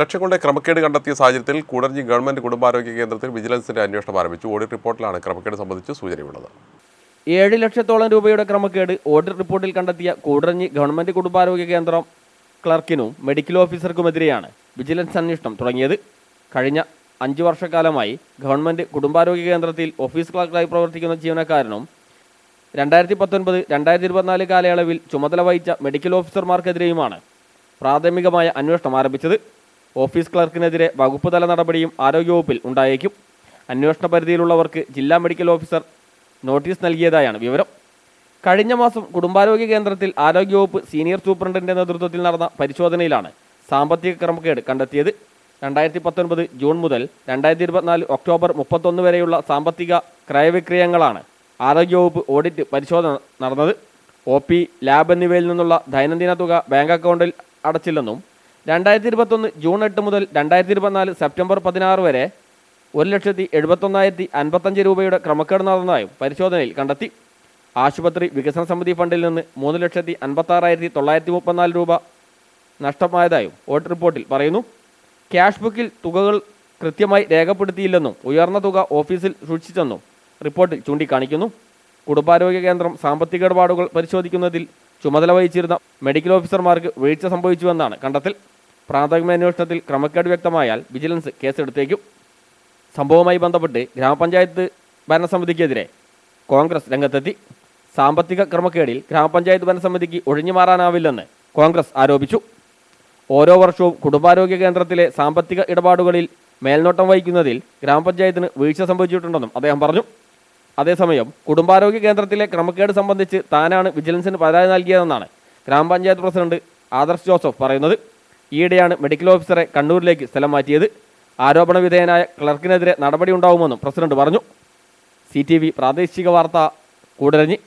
ലക്ഷങ്ങളുടെ ക്രമക്കേട് കണ്ടെത്തിയ സാഹചര്യത്തിൽ കൂടരഞ്ഞി ഗവൺമെന്റ് കുടുംബാരോഗ്യ കേന്ദ്രത്തിൽ വിജിലൻസിന്റെ അന്വേഷണം ആരംഭിച്ചു. ഓഡിറ്റ് റിപ്പോർട്ടിലാണ് ക്രമക്കേട് സംബന്ധിച്ച് സൂചനയുള്ളത്. ഏഴ് ലക്ഷത്തോളം രൂപയുടെ ക്രമക്കേട് ഓഡിറ്റ് റിപ്പോർട്ടിൽ കണ്ടെത്തിയ കൂടരഞ്ഞി ഗവൺമെന്റ് കുടുംബാരോഗ്യ കേന്ദ്രം ക്ലർക്കിനും മെഡിക്കൽ ഓഫീസർക്കുമെതിരെയാണ് വിജിലൻസ് അന്വേഷണം തുടങ്ങിയത്. കഴിഞ്ഞ അഞ്ചു വർഷക്കാലമായി ഗവൺമെന്റ് കുടുംബാരോഗ്യ കേന്ദ്രത്തിൽ ഓഫീസ് ക്ലർക്കായി പ്രവർത്തിക്കുന്ന ജീവനക്കാരനും രണ്ടായിരത്തി പത്തൊൻപത് രണ്ടായിരത്തി ഇരുപത്തിനാല് കാലയളവിൽ ചുമതല വഹിച്ച മെഡിക്കൽ ഓഫീസർമാർക്കെതിരെയുമാണ് പ്രാഥമികമായ അന്വേഷണം ആരംഭിച്ചത്. ഓഫീസ് ക്ലർക്കിനെതിരെ വകുപ്പ് തല നടപടിയും ആരോഗ്യവകുപ്പിൽ ഉണ്ടായേക്കും. അന്വേഷണ പരിധിയിലുള്ളവർക്ക് ജില്ലാ മെഡിക്കൽ ഓഫീസർ നോട്ടീസ് നൽകിയതായാണ് വിവരം. കഴിഞ്ഞ മാസം കുടുംബാരോഗ്യ കേന്ദ്രത്തിൽ ആരോഗ്യവകുപ്പ് സീനിയർ സൂപ്രണ്ടിന്റെ നേതൃത്വത്തിൽ നടന്ന പരിശോധനയിലാണ് സാമ്പത്തിക ക്രമക്കേട് കണ്ടെത്തിയത്. രണ്ടായിരത്തി പത്തൊൻപത് ജൂൺ മുതൽ രണ്ടായിരത്തി ഇരുപത്തിനാല് ഒക്ടോബർ മുപ്പത്തൊന്ന് വരെയുള്ള സാമ്പത്തിക ക്രയവിക്രയങ്ങളാണ് ആരോഗ്യവകുപ്പ് ഓഡിറ്റ് പരിശോധന നടന്നത്. ഒ പി ലാബ് എന്നിവയിൽ നിന്നുള്ള ദൈനംദിന തുക ബാങ്ക് അക്കൗണ്ടിൽ അടച്ചില്ലെന്നും രണ്ടായിരത്തി ഇരുപത്തൊന്ന് ജൂൺ എട്ട് മുതൽ രണ്ടായിരത്തി ഇരുപത്തിനാല് സെപ്റ്റംബർ പതിനാറ് വരെ ഒരു ലക്ഷത്തി എഴുപത്തൊന്നായിരത്തി അൻപത്തഞ്ച് രൂപയുടെ ക്രമക്കേട് നടന്നതായും പരിശോധനയിൽ കണ്ടെത്തി. ആശുപത്രി വികസന സമിതി ഫണ്ടിൽ നിന്ന് മൂന്ന് ലക്ഷത്തി അൻപത്താറായിരത്തി തൊള്ളായിരത്തി മുപ്പത്തിനാല് രൂപ നഷ്ടമായതായും ഓഡിറ്റ് റിപ്പോർട്ടിൽ പറയുന്നു. ക്യാഷ് ബുക്കിൽ തുകകൾ കൃത്യമായി രേഖപ്പെടുത്തിയില്ലെന്നും ഉയർന്ന തുക ഓഫീസിൽ സൂക്ഷിച്ചെന്നും റിപ്പോർട്ടിൽ ചൂണ്ടിക്കാണിക്കുന്നു. കുടുംബാരോഗ്യ കേന്ദ്രം സാമ്പത്തിക ഇടപാടുകൾ പരിശോധിക്കുന്നതിൽ ചുമതല വഹിച്ചിരുന്ന മെഡിക്കൽ ഓഫീസർമാർക്ക് വീഴ്ച സംഭവിച്ചുവെന്നാണ് കണ്ടെത്തൽ. പ്രാഥമിക അന്വേഷണത്തിൽ ക്രമക്കേട് വ്യക്തമായാൽ വിജിലൻസ് കേസെടുത്തേക്കും. സംഭവവുമായി ബന്ധപ്പെട്ട് ഗ്രാമപഞ്ചായത്ത് ഭരണസമിതിക്കെതിരെ കോൺഗ്രസ് രംഗത്തെത്തി. സാമ്പത്തിക ക്രമക്കേടിൽ ഗ്രാമപഞ്ചായത്ത് ഭരണസമിതിക്ക് ഒഴിഞ്ഞു മാറാനാവില്ലെന്ന് കോൺഗ്രസ് ആരോപിച്ചു. ഓരോ വർഷവും കുടുംബാരോഗ്യ കേന്ദ്രത്തിലെ സാമ്പത്തിക ഇടപാടുകളിൽ മേൽനോട്ടം വഹിക്കുന്നതിൽ ഗ്രാമപഞ്ചായത്തിന് വീഴ്ച സംഭവിച്ചിട്ടുണ്ടെന്നും അദ്ദേഹം പറഞ്ഞു. അതേസമയം കുടുംബാരോഗ്യ കേന്ദ്രത്തിലെ ക്രമക്കേട് സംബന്ധിച്ച് താനാണ് വിജിലൻസിന് പരാതി നൽകിയതെന്നാണ് ഗ്രാമപഞ്ചായത്ത് പ്രസിഡന്റ് ആദർശ് ജോസഫ് പറയുന്നത്. ഈയിടെയാണ് മെഡിക്കൽ ഓഫീസറെ കണ്ണൂരിലേക്ക് സ്ഥലം മാറ്റിയത്. ആരോപണ വിധേയനായ ക്ലർക്കിനെതിരെ നടപടി ഉണ്ടാവുമെന്നും പ്രസിഡന്റ് പറഞ്ഞു. സി പ്രാദേശിക വാർത്ത കൂടരഞ്ഞി.